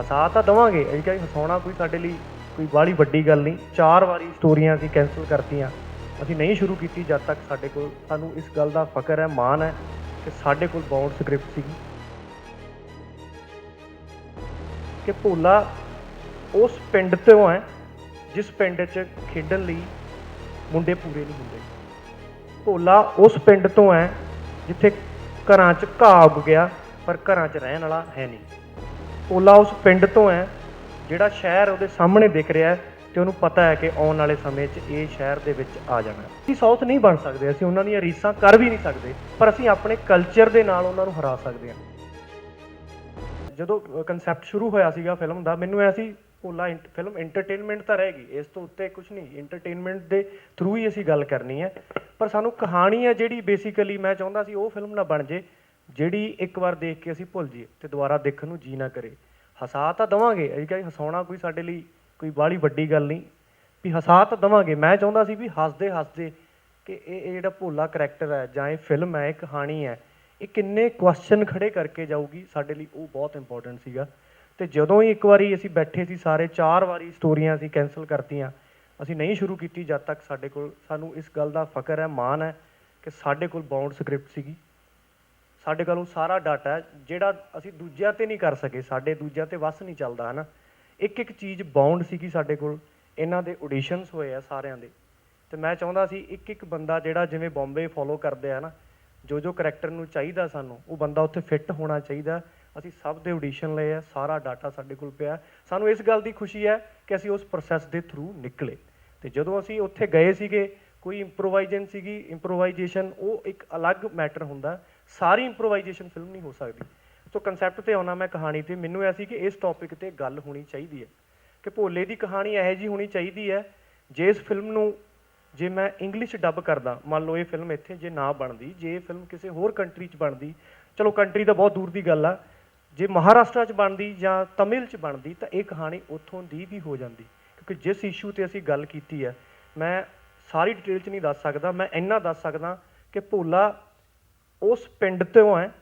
ਹਸਾ ਤਾਂ ਦਵਾਂਗੇ। ਇਹ ਕਿ ਹਸਾਉਣਾ ਕੋਈ ਸਾਡੇ ਲਈ ਕੋਈ ਬਾਹਲੀ ਵੱਡੀ ਗੱਲ ਨਹੀਂ। ਚਾਰ ਵਾਰੀ ਸਟੋਰੀਆਂ ਅਸੀਂ ਕੈਨਸਲ ਕਰਤੀਆਂ। ਅਸੀਂ ਨਹੀਂ ਸ਼ੁਰੂ ਕੀਤੀ ਜਦ ਤੱਕ ਸਾਡੇ ਕੋਲ ਸਾਨੂੰ ਇਸ ਗੱਲ ਦਾ ਫਕਰ ਹੈ, ਮਾਣ ਹੈ ਕਿ ਸਾਡੇ ਕੋਲ ਬਾਉਂਡ ਸਕ੍ਰਿਪਟ ਸੀਗੀ। ਕਿ ਭੋਲਾ ਉਸ ਪਿੰਡ ਤੋਂ ਹੈ ਜਿਸ ਪਿੰਡ 'ਚ ਖੇਡਣ ਲਈ ਮੁੰਡੇ ਪੂਰੇ ਨਹੀਂ ਹੁੰਦੇ। ਭੋਲਾ ਉਸ ਪਿੰਡ ਤੋਂ ਹੈ ਜਿੱਥੇ ਘਰਾਂ 'ਚ ਘਾਹ ਉੱਗ ਗਿਆ, ਪਰ ਘਰਾਂ 'ਚ ਰਹਿਣ ਵਾਲਾ ਹੈ ਨਹੀਂ। ਓਲਾ ਉਸ ਪਿੰਡ ਤੋਂ ਹੈ, ਜਿਹੜਾ ਸ਼ਹਿਰ ਉਹਦੇ ਸਾਹਮਣੇ ਦਿਖ ਰਿਹਾ ਹੈ ਤੇ ਉਹਨੂੰ ਪਤਾ ਹੈ ਕਿ ਆਉਣ ਵਾਲੇ ਸਮੇਂ 'ਚ ਇਹ ਸ਼ਹਿਰ ਦੇ ਵਿੱਚ ਆ ਜਾਣਾ ਹੈ। ਅਸੀਂ ਸਾਊਥ ਨਹੀਂ ਬਣ ਸਕਦੇ, ਅਸੀਂ ਉਹਨਾਂ ਦੀਆਂ ਰੀਸਾਂ ਕਰ ਵੀ ਨਹੀਂ ਸਕਦੇ, ਪਰ ਅਸੀਂ ਆਪਣੇ ਕਲਚਰ ਦੇ ਨਾਲ ਉਹਨਾਂ ਨੂੰ ਹਰਾ ਸਕਦੇ ਹਾਂ ਜਦੋਂ ਕਨਸੈਪਟ ਸ਼ੁਰੂ ਹੋਇਆ ਸੀਗਾ ਫਿਲਮ ਦਾ, ਮੈਨੂੰ ਐ ਸੀ ਭੋਲਾ ਫਿਲਮ ਐਂਟਰਟੇਨਮੈਂਟ ਤਾਂ ਰਹੇਗੀ ਇਸ ਤੋਂ ਉੱਤੇ ਕੁਝ ਨਹੀਂ ਐਂਟਰਟੇਨਮੈਂਟ ਦੇ ਥਰੂ ਹੀ ਅਸੀਂ ਗੱਲ ਕਰਨੀ ਹੈ ਪਰ ਸਾਨੂੰ ਕਹਾਣੀ ਹੈ ਜਿਹੜੀ ਬੇਸਿਕਲੀ ਮੈਂ ਚਾਹੁੰਦਾ ਸੀ ਉਹ ਫਿਲਮ ਨਾ ਬਣ ਜੇ ਜਿਹੜੀ ਇੱਕ ਵਾਰ ਦੇਖ ਕੇ ਅਸੀਂ ਭੁੱਲ ਜਾਈਏ ਤੇ ਦੁਬਾਰਾ ਦੇਖਣ ਨੂੰ ਜੀ ਨਾ ਕਰੇ। ਹਸਾ ਤਾਂ ਦਵਾਂਗੇ ਇਹ ਕਿ ਹਸਾਉਣਾ ਕੋਈ ਸਾਡੇ ਲਈ ਕੋਈ ਬਾਹਲੀ ਵੱਡੀ ਗੱਲ ਨਹੀਂ, ਵੀ ਹਸਾ ਤਾਂ ਦਵਾਂਗੇ। ਮੈਂ ਚਾਹੁੰਦਾ ਸੀ ਵੀ ਹੱਸਦੇ ਹੱਸਦੇ ਕਿ ਇਹ ਇਹ ਜਿਹੜਾ ਭੋਲਾ ਕਰੈਕਟਰ ਹੈ ਜਾਂ ਇਹ ਫਿਲਮ ਹੈ, ਇਹ ਕਹਾਣੀ ਹੈ, ਇਹ ਕਿੰਨੇ ਕੁਐਸਚਨ ਖੜੇ ਕਰਕੇ ਜਾਊਗੀ, ਸਾਡੇ ਲਈ ਉਹ ਬਹੁਤ ਇੰਪੋਰਟੈਂਟ ਸੀਗਾ। ਤੇ ਜਦੋਂ ਹੀ ਇੱਕ ਵਾਰੀ ਅਸੀਂ ਬੈਠੇ ਸੀ, ਸਾਰੇ ਚਾਰ ਵਾਰੀ ਸਟੋਰੀਆਂ ਅਸੀਂ ਕੈਨਸਲ ਕਰਤੀਆਂ, ਅਸੀਂ ਨਹੀਂ ਸ਼ੁਰੂ ਕੀਤੀ ਜਦ ਤੱਕ ਸਾਡੇ ਕੋਲ, ਸਾਨੂੰ ਇਸ ਗੱਲ ਦਾ ਫਕਰ ਹੈ, ਮਾਣ ਹੈ ਕਿ ਸਾਡੇ ਕੋਲ ਬਾਉਂਡ ਸਕ੍ਰਿਪਟ ਸੀਗੀ। ਸਾਡੇ ਕੋਲ ਉਹ ਸਾਰਾ ਡਾਟਾ ਜਿਹੜਾ ਅਸੀਂ ਦੂਜਿਆਂ ਤੇ ਨਹੀਂ ਕਰ ਸਕੇ, ਸਾਡੇ ਦੂਜਿਆਂ ਤੇ ਵਸ ਨਹੀਂ ਚੱਲਦਾ, ਹਨਾ? ਇੱਕ ਇੱਕ ਚੀਜ਼ ਬਾਉਂਡ ਸੀਗੀ ਸਾਡੇ ਕੋਲ, ਇਹਨਾਂ ਦੇ ਆਡੀਸ਼ਨਸ ਹੋਏ ਆ ਸਾਰਿਆਂ ਦੇ। ਤੇ ਮੈਂ ਚਾਹੁੰਦਾ ਸੀ ਇੱਕ ਇੱਕ ਬੰਦਾ ਜਿਹੜਾ ਜਿਵੇਂ ਬੰਬੇ ਫੋਲੋ ਕਰਦੇ ਆ ਨਾ ਜੋ ਜੋ ਕਰੈਕਟਰ ਨੂੰ ਚਾਹੀਦਾ ਸਾਨੂੰ, ਉਹ ਬੰਦਾ ਉੱਥੇ ਫਿੱਟ ਹੋਣਾ ਚਾਹੀਦਾ। ਅਸੀਂ ਸਭ ਦੇ ਆਡੀਸ਼ਨ ਲਏ ਆ, ਸਾਰਾ ਡਾਟਾ ਸਾਡੇ ਕੋਲ ਪਿਆ। ਸਾਨੂੰ ਇਸ ਗੱਲ ਦੀ ਖੁਸ਼ੀ ਹੈ ਕਿ ਅਸੀਂ ਉਸ ਪ੍ਰੋਸੈਸ ਦੇ ਥਰੂ ਨਿਕਲੇ। ਤੇ ਜਦੋਂ ਅਸੀਂ ਉੱਥੇ ਗਏ ਸੀਗੇ, ਕੋਈ ਇੰਪਰੋਵਾਈਜ਼ੇਸ਼ਨ ਸੀਗੀ ਇੰਪਰੋਵਾਈਜ਼ੇਸ਼ਨ ਉਹ ਇੱਕ ਅਲੱਗ ਮੈਟਰ ਹੁੰਦਾ। ਸਾਰੀ ਇੰਪਰੋਵਾਈਜ਼ੇਸ਼ਨ ਫਿਲਮ ਨਹੀਂ ਹੋ ਸਕਦੀ। ਸੋ ਕਨਸੈਪਟ ਤੇ ਆਉਣਾ ਮੈਂ ਕਹਾਣੀ ਤੇ। ਮੈਨੂੰ ਇਹ ਸੀ ਕਿ ਇਸ ਟੌਪਿਕ ਤੇ ਗੱਲ ਹੋਣੀ ਚਾਹੀਦੀ ਹੈ। ਕਿ ਭੋਲੇ ਦੀ ਕਹਾਣੀ ਇਹੋ ਜੀ ਹੋਣੀ ਚਾਹੀਦੀ ਹੈ, ਜੇ ਇਸ ਫਿਲਮ ਨੂੰ ਜੇ ਮੈਂ ਇੰਗਲਿਸ਼ ਡੱਬ ਕਰਦਾ, ਮੰਨ ਲਓ ਇਹ ਫਿਲਮ ਇੱਥੇ ਜੇ ਨਾ ਬਣਦੀ, ਜੇ ਇਹ ਫਿਲਮ ਕਿਸੇ ਹੋਰ ਕੰਟਰੀ 'ਚ ਬਣਦੀ, ਚਲੋ ਕੰਟਰੀ ਤਾਂ ਬਹੁਤ ਦੂਰ ਦੀ ਗੱਲ ਆ। ਜੇ ਮਹਾਰਾਸ਼ਟਰ 'ਚ ਬਣਦੀ ਜਾਂ ਤਮਿਲ 'ਚ ਬਣਦੀ, ਤਾਂ ਇਹ ਕਹਾਣੀ ਉੱਥੋਂ ਦੀ ਵੀ ਹੋ ਜਾਂਦੀ। ਕਿਉਂਕਿ ਜਿਸ ਇਸ਼ੂ ਤੇ ਅਸੀਂ ਗੱਲ ਕੀਤੀ ਹੈ, ਮੈਂ ਸਾਰੀ ਡਿਟੇਲ 'ਚ ਨਹੀਂ ਦੱਸ ਸਕਦਾ, ਮੈਂ ਇੰਨਾ ਦੱਸ ਸਕਦਾ ਕਿ ਭੋਲਾ ਉਸ ਪਿੰਡ ਤੋਂ ਹੈ,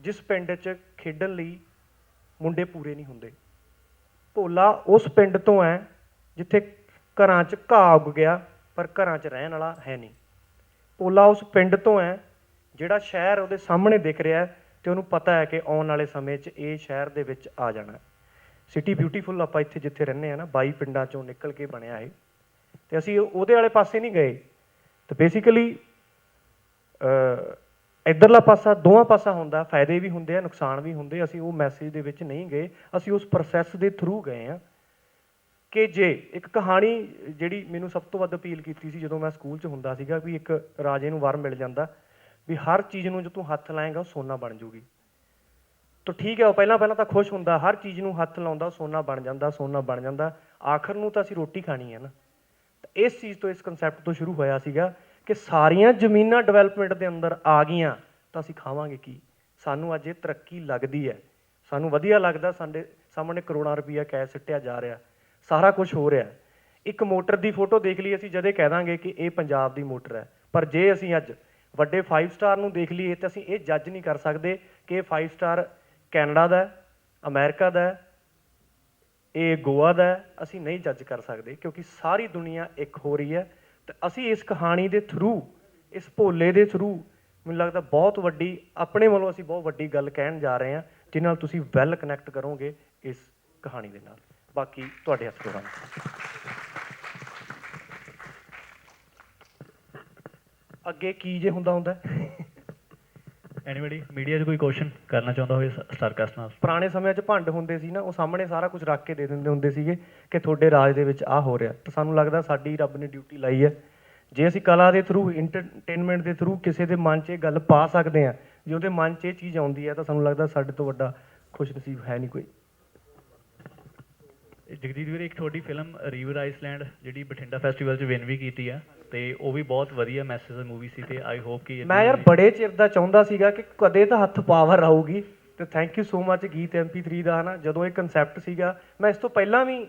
ਜਿਸ ਪਿੰਡ 'ਚ ਖੇਡਣ ਲਈ ਮੁੰਡੇ ਪੂਰੇ ਨਹੀਂ ਹੁੰਦੇ। ਭੋਲਾ ਉਸ ਪਿੰਡ ਤੋਂ ਹੈ, ਜਿੱਥੇ ਘਰਾਂ 'ਚ ਘਾਹ ਉੱਗ ਗਿਆ, ਪਰ ਘਰਾਂ 'ਚ ਰਹਿਣ ਵਾਲਾ ਹੈ ਨਹੀਂ। ਭੋਲਾ ਉਸ ਪਿੰਡ ਤੋਂ ਹੈ, ਜਿਹੜਾ ਸ਼ਹਿਰ ਉਹਦੇ ਸਾਹਮਣੇ ਦਿਖ ਰਿਹਾ ਹੈ ਤੇ ਉਹਨੂੰ ਪਤਾ ਹੈ ਕਿ ਆਉਣ ਵਾਲੇ ਸਮੇਂ 'ਚ ਇਹ ਸ਼ਹਿਰ ਦੇ ਵਿੱਚ ਆ ਜਾਣਾ ਸਿਟੀ ਬਿਊਟੀਫੁਲ ਆਪਾਂ ਇੱਥੇ ਜਿੱਥੇ ਰਹਿੰਦੇ ਆ ਨਾ 22 ਪਿੰਡਾਂ 'ਚੋਂ ਨਿਕਲ ਕੇ ਬਣਿਆ ਇਹ। ਤੇ ਅਸੀਂ ਉਹਦੇ ਵਾਲੇ ਪਾਸੇ ਨਹੀਂ ਗਏ। ਤੇ ਬੇਸਿਕਲੀ ਇਧਰਲਾ ਪਾਸਾ, ਦੋਵਾਂ ਪਾਸਾ ਹੁੰਦਾ, ਫਾਇਦੇ ਵੀ ਹੁੰਦੇ ਆ, ਨੁਕਸਾਨ ਵੀ ਹੁੰਦੇ ਅਸੀਂ ਉਹ ਮੈਸੇਜ ਦੇ ਵਿੱਚ ਨਹੀਂ ਗਏ। ਅਸੀਂ ਉਸ ਪ੍ਰੋਸੈਸ ਦੇ ਥਰੂ ਗਏ ਆ ਕਿ ਜੇ ਇੱਕ ਕਹਾਣੀ ਜਿਹੜੀ ਮੈਨੂੰ ਸਭ ਤੋਂ ਵੱਧ ਅਪੀਲ ਕੀਤੀ ਸੀ ਜਦੋਂ ਮੈਂ ਸਕੂਲ 'ਚ ਹੁੰਦਾ ਸੀਗਾ ਵੀ ਇੱਕ ਰਾਜੇ ਨੂੰ ਵਰ ਮਿਲ ਜਾਂਦਾ, ਵੀ ਹਰ ਚੀਜ਼ ਨੂੰ ਜੇ ਤੂੰ ਹੱਥ ਲਾਏਗਾ ਉਹ ਸੋਨਾ ਬਣ ਜੂਗੀ। ਤਾਂ ਠੀਕ ਹੈ, ਉਹ ਪਹਿਲਾਂ ਪਹਿਲਾਂ ਤਾਂ ਖੁਸ਼ ਹੁੰਦਾ, ਹਰ ਚੀਜ਼ ਨੂੰ ਹੱਥ ਲਾਉਂਦਾ, ਸੋਨਾ ਬਣ ਜਾਂਦਾ, ਸੋਨਾ ਬਣ ਜਾਂਦਾ। ਆਖਰ ਨੂੰ ਤਾਂ ਅਸੀਂ ਰੋਟੀ ਖਾਣੀ ਹੈ ਨਾ। ਤਾਂ ਇਸ ਚੀਜ਼ ਤੋਂ, ਇਸ ਕਨਸੈਪਟ ਤੋਂ ਸ਼ੁਰੂ ਹੋਇਆ ਸੀਗਾ ਕਿ ਸਾਰੀਆਂ ਜ਼ਮੀਨਾਂ ਡਿਵੈਲਪਮੈਂਟ ਦੇ ਅੰਦਰ ਆ ਗਈਆਂ, ਤਾਂ ਅਸੀਂ ਖਾਵਾਂਗੇ ਕੀ? ਸਾਨੂੰ ਅੱਜ ਇਹ ਤਰੱਕੀ ਲੱਗਦੀ ਹੈ। ਸਾਨੂੰ ਵਧੀਆ ਲੱਗਦਾ, ਸਾਡੇ ਸਾਹਮਣੇ ਕਰੋੜਾਂ ਰੁਪਈਆ ਕੈਸ਼ ਸਿੱਟਿਆ ਜਾ ਰਿਹਾ। ਸਾਰਾ ਕੁਝ ਹੋ ਰਿਹਾ। ਇੱਕ ਮੋਟਰ ਦੀ ਫੋਟੋ ਦੇਖ ਲਈ ਅਸੀਂ, ਜਦੇ ਕਹਿ ਦਾਂਗੇ ਕਿ ਇਹ ਪੰਜਾਬ ਦੀ ਮੋਟਰ ਹੈ। ਪਰ ਜੇ ਅਸੀਂ ਅੱਜ ਵੱਡੇ 5 ਸਟਾਰ ਨੂੰ ਦੇਖ ਲਈਏ, ਤਾਂ ਅਸੀਂ ਇਹ ਜੱਜ ਨਹੀਂ ਕਰ ਸਕਦੇ ਕਿ ਇਹ 5 ਸਟਾਰ ਕੈਨੇਡਾ ਦਾ ਹੈ, ਅਮਰੀਕਾ ਦਾ ਹੈ, ਇਹ ਗੋਆ ਦਾ ਹੈ। ਅਸੀਂ ਨਹੀਂ ਜੱਜ ਕਰ ਸਕਦੇ, ਕਿਉਂਕਿ ਸਾਰੀ ਦੁਨੀਆ ਇੱਕ ਹੋ ਰਹੀ ਹੈ। ਤੇ ਅਸੀਂ ਇਸ ਕਹਾਣੀ ਦੇ ਥਰੂ, ਇਸ ਭੋਲੇ ਦੇ ਥਰੂ, ਮੈਨੂੰ ਲੱਗਦਾ ਬਹੁਤ ਵੱਡੀ, ਆਪਣੇ ਵੱਲੋਂ ਅਸੀਂ ਬਹੁਤ ਵੱਡੀ ਗੱਲ ਕਹਿਣ ਜਾ ਰਹੇ ਹਾਂ ਜਿਸ ਨਾਲ ਤੁਸੀਂ ਵੈਲ ਕਨੈਕਟ ਕਰੋਗੇ ਇਸ ਕਹਾਣੀ ਦੇ ਨਾਲ। ਬਾਕੀ ਤੁਹਾਡੇ ਹੱਥ ਤੋਂ ਅੱਗੇ ਕੀ ਜੇ ਹੁੰਦਾ ਹੁੰਦਾ? ਐਨੀਬਡੀ ਮੀਡੀਆ 'ਚ ਕੋਈ ਕੁਐਸਚਨ ਕਰਨਾ ਚਾਹੁੰਦਾ ਹੋਵੇ ਸਟਾਰਕਾਸਟ ਨਾਲ? ਪੁਰਾਣੇ ਸਮਿਆਂ 'ਚ ਭੰਡ ਹੁੰਦੇ ਸੀ ਨਾ, ਉਹ ਸਾਹਮਣੇ ਸਾਰਾ ਕੁਝ ਰੱਖ ਕੇ ਦੇ ਦਿੰਦੇ ਹੁੰਦੇ ਸੀਗੇ ਕਿ ਤੁਹਾਡੇ ਰਾਜ ਦੇ ਵਿੱਚ ਆ ਹੋ ਰਿਹਾ। ਤਾਂ ਸਾਨੂੰ ਲੱਗਦਾ ਸਾਡੀ ਰੱਬ ਨੇ ਡਿਊਟੀ ਲਾਈ ਹੈ। ਜੇ ਅਸੀਂ ਕਲਾ ਦੇ ਥਰੂ ਐਂਟਰਟੇਨਮੈਂਟ ਦੇ ਥਰੂ ਕਿਸੇ ਦੇ ਮਨ 'ਚ ਇਹ ਗੱਲ ਪਾ ਸਕਦੇ ਹਾਂ, ਜੇ ਉਹਦੇ ਮਨ 'ਚ ਇਹ ਚੀਜ਼ ਆਉਂਦੀ ਹੈ, ਤਾਂ ਸਾਨੂੰ ਲੱਗਦਾ ਸਾਡੇ ਤੋਂ ਵੱਡਾ ਖੁਸ਼ ਨਸੀਬ ਹੈ ਨਹੀਂ ਕੋਈ। ਜਗਜੀਤ ਵੀਰੇ ਇੱਕ ਤੁਹਾਡੀ ਫਿਲਮ ਰੀਵਰ ਆਈਸਲੈਂਡ ਜਿਹੜੀ ਬਠਿੰਡਾ ਫੈਸਟੀਵਲ 'ਚ ਵਿਨ ਵੀ ਕੀਤੀ ਆ ਤੇ ਉਹ ਵੀ ਬਹੁਤ ਵਧੀਆ ਮੈਸੇਜ ਮੂਵੀ ਸੀ ਤੇ ਆਈ ਹੋਪ ਕਿ ਮੈਂ ਯਾਰ ਬੜੇ ਚਿਰ ਦਾ ਚਾਹੁੰਦਾ ਸੀਗਾ ਕਿ ਕਦੇ ਤਾਂ ਹੱਥ ਪਾਵਰ ਆਊਗੀ ਤੇ ਥੈਂਕ ਯੂ ਸੋ ਮੱਚ ਗੀਤ MP3 ਦਾ ਹਨਾ ਜਦੋਂ ਇਹ ਕਨਸੈਪਟ ਸੀਗਾ ਮੈਂ ਇਸ ਤੋਂ ਪਹਿਲਾਂ ਵੀ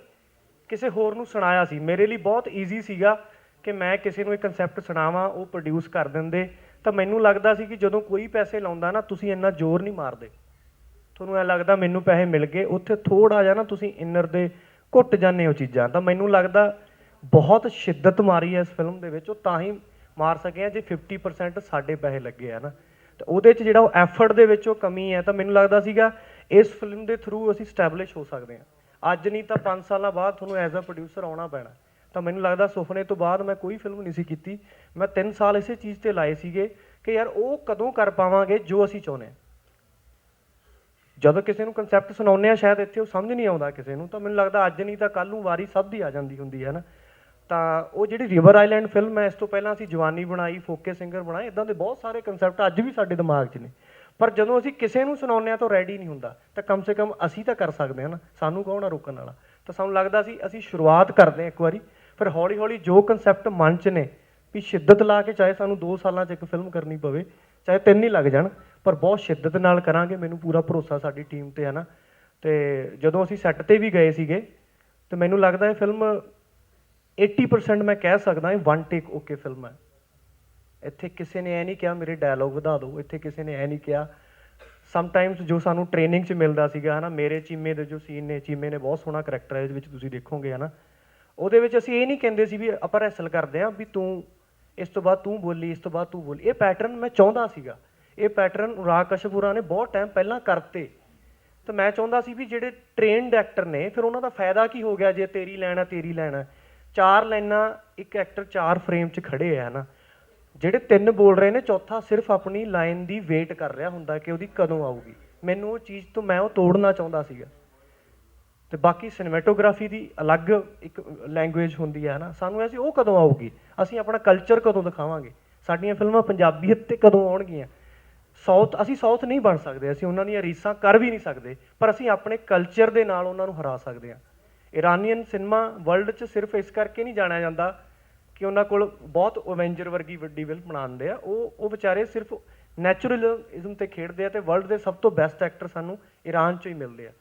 ਕਿਸੇ ਹੋਰ ਨੂੰ ਸੁਣਾਇਆ ਸੀ। ਮੇਰੇ ਲਈ ਬਹੁਤ ਈਜ਼ੀ ਸੀਗਾ ਕਿ ਮੈਂ ਕਿਸੇ ਨੂੰ ਇਹ ਕਨਸੈਪਟ ਸੁਣਾਵਾਂ ਉਹ ਪ੍ਰੋਡਿਊਸ ਕਰ ਦਿੰਦੇ। ਤਾਂ ਮੈਨੂੰ ਲੱਗਦਾ ਸੀ ਕਿ ਜਦੋਂ ਕੋਈ ਪੈਸੇ ਲਾਉਂਦਾ ਨਾ ਤੁਸੀਂ ਇੰਨਾ ਜ਼ੋਰ ਨਹੀਂ ਮਾਰਦੇ। ਤੁਹਾਨੂੰ ਐ ਲੱਗਦਾ ਮੈਨੂੰ ਪੈਸੇ ਮਿਲ ਗਏ, ਉੱਥੇ ਥੋੜਾ ਜਿਹਾ ਨਾ ਤੁਸੀਂ ਇਨਰ ਦੇ ਘੁੱਟ ਜਾਂਦੇ ਹੋ ਚੀਜ਼ਾਂ, ਤਾਂ ਮੈਨੂੰ ਲੱਗਦਾ ਬਹੁਤ ਸ਼ਿੱਦਤ ਮਾਰੀ ਹੈ ਇਸ ਫਿਲਮ ਦੇ ਵਿੱਚ, ਉਹ ਤਾਂ ਹੀ ਮਾਰ ਸਕੇ ਆ ਜੇ 50% ਸਾਡੇ ਪੈਸੇ ਲੱਗੇ ਆ ਨਾ। ਤਾਂ ਉਹਦੇ 'ਚ ਜਿਹੜਾ ਉਹ ਐਫਰਟ ਦੇ ਵਿੱਚ ਉਹ ਕਮੀ ਹੈ, ਤਾਂ ਮੈਨੂੰ ਲੱਗਦਾ ਸੀਗਾ ਇਸ ਫਿਲਮ ਦੇ ਥਰੂ ਅਸੀਂ ਸਟੈਬਲਿਸ਼ ਹੋ ਸਕਦੇ ਹਾਂ ਅੱਜ ਨਹੀਂ ਤਾਂ 5 ਸਾਲਾਂ ਬਾਅਦ ਤੁਹਾਨੂੰ ਐਜ਼ ਅ ਪ੍ਰੋਡਿਊਸਰ ਆਉਣਾ ਪੈਣਾ। ਤਾਂ ਮੈਨੂੰ ਲੱਗਦਾ ਸੁਪਨੇ ਤੋਂ ਬਾਅਦ ਮੈਂ ਕੋਈ ਫਿਲਮ ਨਹੀਂ ਸੀ ਕੀਤੀ। ਮੈਂ 3 ਸਾਲ ਇਸੇ ਚੀਜ਼ ਤੇ ਲਾਏ ਸੀਗੇ ਕਿ ਯਾਰ ਉਹ ਕਦੋਂ ਕਰ ਪਾਵਾਂਗੇ ਜੋ ਅਸੀਂ ਚਾਹੁੰਦੇ ਹਾਂ ਜਦੋਂ ਕਿਸੇ ਨੂੰ ਕਨਸੈਪਟ ਸੁਣਾਉਂਦੇ ਆ, ਸ਼ਾਇਦ ਇੱਥੇ ਉਹ ਸਮਝ ਨਹੀਂ ਆਉਂਦਾ ਕਿਸੇ ਨੂੰ, ਤਾਂ ਮੈਨੂੰ ਲੱਗਦਾ ਅੱਜ ਨਹੀਂ ਤਾਂ ਕੱਲ ਨੂੰ ਵਾਰੀ ਸਭ ਦੀ ਆ ਜਾਂਦੀ ਹੁੰਦੀ ਹੈ ਨਾ। ਤਾਂ ਉਹ ਜਿਹੜੀ ਰਿਵਰ ਆਈਲੈਂਡ ਫਿਲਮ ਹੈ, ਇਸ ਤੋਂ ਪਹਿਲਾਂ ਅਸੀਂ ਜਵਾਨੀ ਬਣਾਈ, ਫੋਕੇ ਸਿੰਗਰ ਬਣਾਏ ਇਦਾਂ ਦੇ ਬਹੁਤ ਸਾਰੇ ਕਨਸੈਪਟ ਅੱਜ ਵੀ ਸਾਡੇ ਦਿਮਾਗ 'ਚ ਨੇ। ਪਰ ਜਦੋਂ ਅਸੀਂ ਕਿਸੇ ਨੂੰ ਸੁਣਾਉਂਦੇ ਆ, ਤਾਂ ਰੈਡੀ ਨਹੀਂ ਹੁੰਦਾ। ਤਾਂ ਕਮ ਸੇ ਕਮ ਅਸੀਂ ਤਾਂ ਕਰ ਸਕਦੇ ਹਾਂ ਨਾ, ਸਾਨੂੰ ਕੌਣ ਆ ਰੋਕਣ ਵਾਲਾ? ਤਾਂ ਸਾਨੂੰ ਲੱਗਦਾ ਸੀ, ਅਸੀਂ ਸ਼ੁਰੂਆਤ ਕਰਦੇ ਹਾਂ ਇੱਕ ਵਾਰੀ, ਫਿਰ ਹੌਲੀ ਹੌਲੀ ਜੋ ਕਨਸੈਪਟ ਮਨ 'ਚ ਨੇ, ਵੀ ਸ਼ਿੱਦਤ ਲਾ ਕੇ ਚਾਹੇ ਸਾਨੂੰ 2 ਸਾਲਾਂ 'ਚ ਇੱਕ ਫਿਲਮ ਕਰਨੀ ਪਵੇ, ਚਾਹੇ ਤਿੰਨ ਹੀ ਲੱਗ ਜਾਣ ਪਰ ਬਹੁਤ ਸ਼ਿੱਦਤ ਨਾਲ ਕਰਾਂਗੇ, ਮੈਨੂੰ ਪੂਰਾ ਭਰੋਸਾ ਸਾਡੀ ਟੀਮ ਤੇ ਹੈ ਨਾ। ਤੇ ਜਦੋਂ ਅਸੀਂ ਸੈੱਟ ਤੇ ਵੀ ਗਏ ਸੀਗੇ, ਤੇ ਮੈਨੂੰ ਲੱਗਦਾ ਇਹ ਫਿਲਮ 80% ਮੈਂ ਕਹਿ ਸਕਦਾ ਇਹ ਵਨ ਟੇਕ ਓਕੇ ਫਿਲਮ ਹੈ। ਇੱਥੇ ਕਿਸੇ ਨੇ ਐ ਨਹੀਂ ਕਿਹਾ ਮੇਰੇ ਡਾਇਲੋਗ ਵਧਾ ਦਿਓ, ਇੱਥੇ ਕਿਸੇ ਨੇ ਐ ਨਹੀਂ ਕਿਹਾ। ਸਮਟਾਈਮਸ ਜੋ ਸਾਨੂੰ ਟ੍ਰੇਨਿੰਗ 'ਚ ਮਿਲਦਾ ਸੀਗਾ ਹਨਾ ਮੇਰੇ ਚੀਮੇ ਦੇ ਜੋ ਸੀਨ ਨੇ, ਚੀਮੇ ਨੇ ਬਹੁਤ ਸੋਹਣਾ ਕਰੈਕਟਰ ਹੈ, ਇਹਦੇ ਵਿੱਚ ਤੁਸੀਂ ਦੇਖੋਗੇ ਹਨਾ ਉਹਦੇ ਵਿੱਚ ਅਸੀਂ ਇਹ ਨਹੀਂ ਕਹਿੰਦੇ ਸੀ ਵੀ ਆਪਾਂ ਰੈਸਲ ਕਰਦੇ ਆ ਵੀ ਤੂੰ ਇਸ ਤੋਂ ਬਾਅਦ ਤੂੰ ਬੋਲੀ, ਇਸ ਤੋਂ ਬਾਅਦ ਤੂੰ ਬੋਲੀ। ਇਹ ਪੈਟਰਨ ਮੈਂ ਚਾਹੁੰਦਾ ਸੀਗਾ। ਇਹ ਪੈਟਰਨ ਰਾਗ ਕਸ਼ਪੂਰਾ ਨੇ ਬਹੁਤ ਟਾਈਮ ਪਹਿਲਾਂ ਕਰਤੇ। ਤਾਂ ਮੈਂ ਚਾਹੁੰਦਾ ਸੀ ਵੀ ਜਿਹੜੇ ਟ੍ਰੇਨਡ ਐਕਟਰ ਨੇ, ਫਿਰ ਉਹਨਾਂ ਦਾ ਫਾਇਦਾ ਕੀ ਹੋ ਗਿਆ ਜੇ ਤੇਰੀ ਲੈਣਾ ਤੇਰੀ ਲੈਣਾ ਚਾਰ ਲਾਈਨਾਂ, ਇੱਕ ਐਕਟਰ ਚਾਰ ਫਰੇਮ 'ਚ ਖੜੇ ਆ ਨਾ? ਜਿਹੜੇ ਤਿੰਨ ਬੋਲ ਰਹੇ ਨੇ, ਚੌਥਾ ਸਿਰਫ ਆਪਣੀ ਲਾਈਨ ਦੀ ਵੇਟ ਕਰ ਰਿਹਾ ਹੁੰਦਾ ਕਿ ਉਹਦੀ ਕਦੋਂ ਆਊਗੀ। ਮੈਨੂੰ ਉਹ ਚੀਜ਼ ਤੋਂ ਮੈਂ ਉਹ ਤੋੜਨਾ ਚਾਹੁੰਦਾ ਸੀਗਾ। ਤੇ ਬਾਕੀ ਸਿਨੇਮੈਟੋਗ੍ਰਾਫੀ ਦੀ ਅਲੱਗ ਇੱਕ ਲੈਂਗੁਏਜ ਹੁੰਦੀ ਹੈ ਨਾ? ਸਾਨੂੰ ਐਸੀ ਉਹ ਕਦੋਂ ਆਊਗੀ? ਅਸੀਂ ਆਪਣਾ ਕਲਚਰ ਕਦੋਂ ਦਿਖਾਵਾਂਗੇ? ਸਾਡੀਆਂ ਫਿਲਮਾਂ ਪੰਜਾਬੀਅਤ ਤੇ ਕਦੋਂ ਆਉਣਗੀਆਂ? ਸਾਊਥ ਅਸੀਂ ਸਾਊਥ ਨਹੀਂ ਬਣ ਸਕਦੇ, ਅਸੀਂ ਉਹਨਾਂ ਦੀਆਂ ਰੀਸਾਂ ਕਰ ਵੀ ਨਹੀਂ ਸਕਦੇ, ਪਰ ਅਸੀਂ ਆਪਣੇ ਕਲਚਰ ਦੇ ਨਾਲ ਉਹਨਾਂ ਨੂੰ ਹਰਾ ਸਕਦੇ ਹਾਂ। ਇਰਾਨੀਅਨ ਸਿਨੇਮਾ ਵਰਲਡ 'ਚ ਸਿਰਫ ਇਸ ਕਰਕੇ ਨਹੀਂ ਜਾਣਿਆ ਜਾਂਦਾ ਕਿ ਉਹਨਾਂ ਕੋਲ ਬਹੁਤ ਓਵੈਂਜਰ ਵਰਗੀ ਵੱਡੀ ਫਿਲਮ ਬਣਾਉਂਦੇ ਆ। ਉਹ ਉਹ ਵਿਚਾਰੇ ਸਿਰਫ ਨੈਚੁਰਲਿਜ਼ਮ ਤੇ ਖੇਡਦੇ ਆ ਤੇ ਵਰਲਡ ਦੇ ਸਭ ਤੋਂ ਬੈਸਟ ਐਕਟਰ ਸਾਨੂੰ ਈਰਾਨ 'ਚੋਂ ਹੀ ਮਿਲਦੇ ਆ।